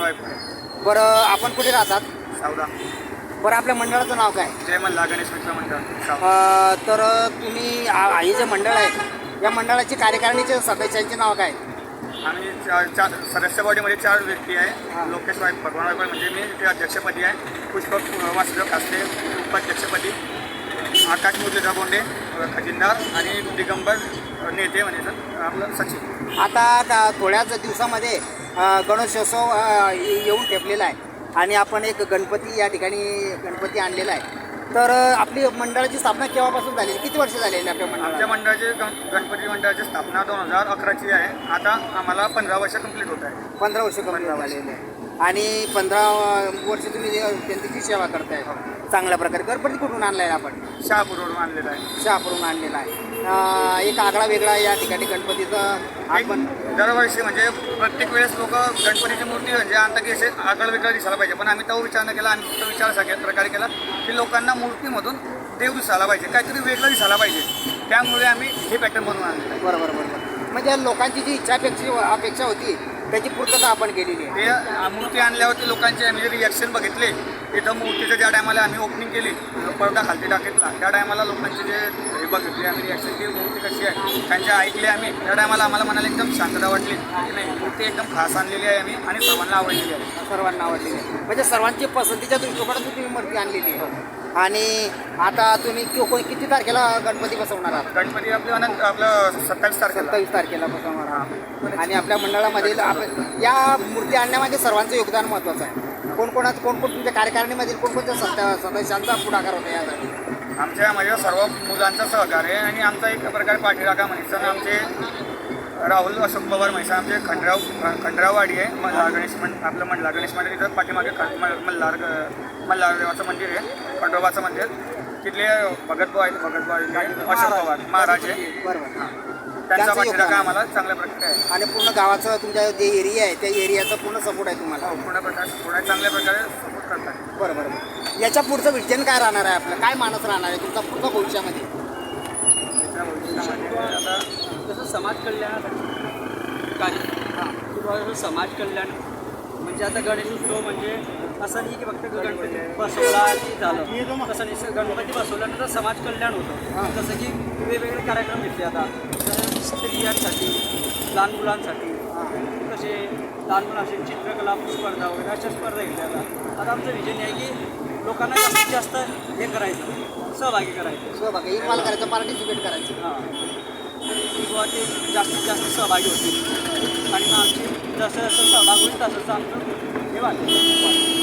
आपण कुठे राहतात? सावदा बरं आपल्या मंडळाचं नाव काय? जय मल्ला गणेश मित्र मंडळ सावदा अ, तर तुम्ही आ- हे जे मंडळ आहे या मंडळाची कार्यकारिणीचे सदस्यांचे नाव काय? आम्ही चा- चार सदस्य बॉडीमध्ये चार व्यक्ती हा. आहे लोकेश वाईट भगवान म्हणजे मी ते अध्यक्षपदी आहे. पुष्पक वासुदेव कास्ते उपाध्यक्षपदी. आकाश मुरलीधर बोंडे खजिनदार आणि दिगंबर नेते म्हणजे सर आपलं सचिव. आता का थोड्याच दिवसामध्ये गणेशोत्सव येऊन ठेपलेला आहे. आणि आपण एक गणपती या ठिकाणी गणपती आणलेला आहे. तर आपली मंडळाची स्थापना केव्हापासून झालेली किती वर्ष झालेली आपल्या आमच्या मंडळाला मंडळाची गण- गणपती मंडळाची स्थापना दोन हजार अकराची आहे. आता आम्हाला पंधरा वर्ष कंप्लीट होत आहे. पंधरा वर्ष कंप्लीट झालेली आहे. आणि पंधरा वर्ष तुम्ही त्यांची सेवा करताय. चांगल्या प्रकारे. गणपती कुठून आणलाय आपण? शहापूरवरून आणलेलं आहे. शहापूरून आणलेला आहे. अ, एक आगळा वेगळा या ठिकाणी गणपतीचं आपण एक दरवर्षी म्हणजे प्रत्येक वेळेस लोक गणपतीची मूर्ती म्हणजे आणता की असे आगळ वेगळं दिसायला पाहिजे. पण आम्ही तो विचार न केला आम्ही तो विचार सगळ्या प्रकारे केला की लोकांना मूर्तीमधून देव दिसायला पाहिजे. काहीतरी वेगळं दिसायला पाहिजे. त्यामुळे आम्ही हे पॅटर्न बनवून आणलं आहे. बरोबर बरोबर. म्हणजे लोकांची जी इच्छा अपेक्षा अपेक्षा होती त्याची पूर्तता आपण केलेली आहे. ते मूर्ती आणल्यावरती लोकांचे आम्ही रिॲक्शन बघितले. इथं मूर्तीचं ज्या टायमाला आम्ही ओपनिंग केली पडदा खालती टाकीतला. त्या टायमाला लोकांचे जे हे बघितले आम्ही रिॲक्शन की मूर्ती कशी आहे त्यांचे ऐकले आम्ही. त्या टायमाला आम्हाला मनाला एकदम शांतता वाटली. की नाही मूर्ती एकदम खास आणलेली आहे आम्ही आणि सर्वांना आवडलेली आहे. सर्वांना आवडलेली आहे. म्हणजे सर्वांची पसंतीच्या दृष्टिकोनातून तुम्ही मूर्ती आणलेली आहे. आणि आता तुम्ही कोण- किती तारखेला गणपती बसवणार आहात? गणपती आपलं अनंत आपलं सत्तावीस तारखेला. सत्तावीस तारखेला बसवणार आहात. आणि आपल्या मंडळामधील आप- या मूर्ती आणण्यामध्ये सर्वांचं योगदान महत्त्वाचं आहे. कोण कोणाचं कोण कोण तुमच्या कार्यकारिणीमधील कोणकोणत्या सत्ता सदस्यांचा पुढाकार होता यासाठी? आमच्या माझ्या सर्व मुलांचा सहकार्य आहे आणि आमचा एक प्रकारे पाठीराखा म्हणायचं आणि आमचे राहुल अशोक पवार म्हैसा आमचे खंडराव खंडराववाडी आहे. मल्हार गणेश मंड आपलं मल्हार गणेश मंदिर इथं पाठीमागे मल्हार मल्हार देवाचं मंदिर आहे. खंडोबाचं मंदिर. तिथले भगतभाऊ आहेत भगतभाऊ अशोक पवार महाराज आहे. बरोबर. हां. त्यांचा त्यांचं पाठीराखा योगदान. आम्हाला चांगल्या प्रकारे आहे. आणि पूर्ण गावाचं तुमच्या जे एरिया आहे त्या एरियाचा पूर्ण सपोर्ट आहे तुम्हाला. हो, पूर्ण प्रकारे पूर्ण चांगल्या प्रकारे सपोर्ट करतात. बरं बरं बरं. याच्या पुढचं विजन काय राहणार आहे आपलं? काय मानस राहणार आहे तुमचा पुढचा भविष्यामध्ये? त्या भविष्यामध्ये आता जसं समाज कल्याणासाठी कार्य हां किंवा जसं समाज कल्याण म्हणजे आता गणेशोत्सव म्हणजे असं नाही की फक्त गणपती बसवला की झालं. तसं नाही स- गणपती बसवल्यानंतर समाज कल्याण होतं. जसं की वेगवेगळे कार्यक्रम घेतले आता. स्त्रियांसाठी लहान मुलांसाठी तसे लहान मुलांसाठी चित्रकला स्पर्धा वगैरे अशा स्पर्धा घेतल्या आता आता आमचं विजन आहे की लोकांना जास्तीत जास्त हे करायचं सहभागी करायचं. सहभागी इन्व्हॉल्व करायचं पार्टिसिपेट करायचं. हां. किंवा ते जास्तीत जास्त सहभागी होतील. आणि मग आमची जसं जसं सहभाग होईल तसं आमचं हे वाढेल.